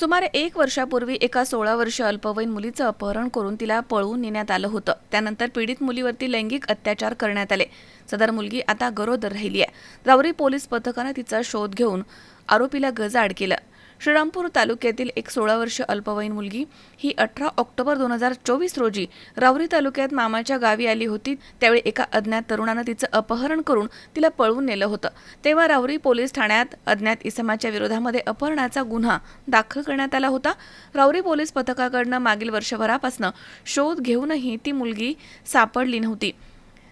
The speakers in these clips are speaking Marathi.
सुमारे एक वर्षापूर्वी एका सोळा वर्ष अल्पवयीन मुलीचं अपहरण करून तिला पळवून नेण्यात आलं होतं. त्यानंतर पीडित मुलीवरती लैंगिक अत्याचार करण्यात आले. सदर मुलगी आता गरोदर राहिली आहे. रावरी पोलीस पथकानं तिचा शोध घेऊन आरोपीला गजाआड केलं. श्रीरामपूर तालुक्यातील एक सोळा वर्ष अल्पवयीन मुलगी. ही अठरा ऑक्टोबर दोन हजार चोवीस रोजी रावरी तालुक्यात मामाच्या गावी आली होती. त्यावेळी एका अज्ञात तरुणानं तिचं अपहरण करून तिला पळवून नेलं होतं. तेव्हा रावरी पोलीस ठाण्यात अज्ञात इसमाच्या विरोधामध्ये अपहरणाचा गुन्हा दाखल करण्यात आला होता. रावरी पोलीस पथकाकडनं मागील वर्षभरापासून शोध घेऊनही ती मुलगी सापडली नव्हती.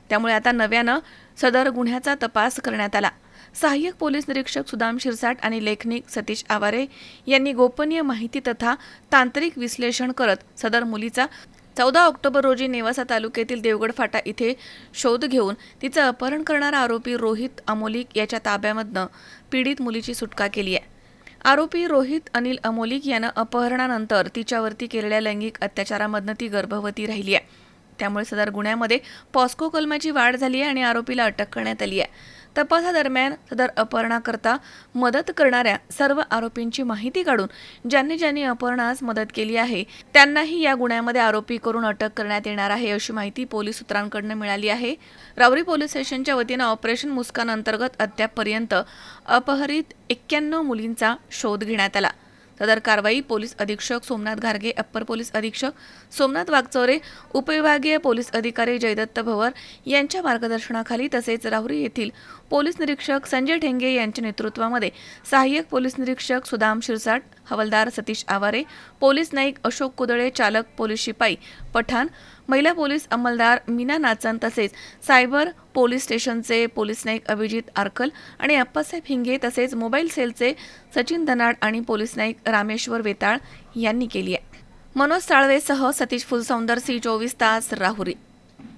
त्यामुळे आता नव्यानं सदर गुन्ह्याचा तपास करण्यात आला. सहाय्यक पोलीस निरीक्षक सुदाम शिरसाट आणि लेखनिक सतीश आवारे यांनी गोपनीय माहिती तथा तांत्रिक विश्लेषण करत सदर मुलीचा चौदा ऑक्टोबर रोजी नेवासा तालुक्यातील देवगड फाटा इथे शोध घेऊन तिचं अपहरण करणारा आरोपी रोहित अमोलिक याच्या ताब्यामधनं पीडित मुलीची सुटका केली आहे. आरोपी रोहित अनिल अमोलिक यानं अपहरणानंतर तिच्यावरती केलेल्या लैंगिक अत्याचारामधनं ती गर्भवती राहिली आहे. त्यामुळे सदर गुन्ह्यामध्ये पॉस्को कलमाची वाढ झाली आहे आणि आरोपीला अटक करण्यात आली आहे. तपासादरम्यान सदर अपहरणाकरता मदत करणाऱ्या सर्व आरोपींची माहिती काढून ज्यांनी ज्यांनी अपहरणास मदत केली आहे त्यांनाही या गुन्ह्यामध्ये आरोपी करून अटक करण्यात येणार आहे अशी माहिती पोलीस सूत्रांकडून मिळाली आहे. रावरी पोलीस स्टेशनच्या वतीनं ऑपरेशन मुस्कान अंतर्गत अद्यापपर्यंत अपहरित एक्क्याण्णव मुलींचा शोध घेण्यात आला. सदर कारवाई पोलीस अधीक्षक सोमनाथ घारगे अप्पर पोलीस अधीक्षक सोमनाथ वागचौरे उपविभागीय पोलीस अधिकारी जयदत्त भवर यांच्या मार्गदर्शनाखाली तसेच राहुरी येथील पोलीस निरीक्षक संजय ठेंगे यांच्या नेतृत्वामध्ये सहाय्यक पोलीस निरीक्षक सुदाम शिरसाट हवालदार सतीश आवारे पोलीस नाईक अशोक कुदळे चालक पोलीस शिपाई पठाण महिला पोलीस अंमलदार मीना नाचन तसेच सायबर पोलीस स्टेशनचे पोलीस नाईक अभिजित आरकल आणि अप्पासाहेब हिंगे तसेच मोबाईल सेलचे सचिन धनाड आणि पोलीस नाईक रामेश्वर वेताळ यांनी केली आहे. मनोज साळवेसह सतीश फुलसौंदर सी चोवीस तास राहुरी.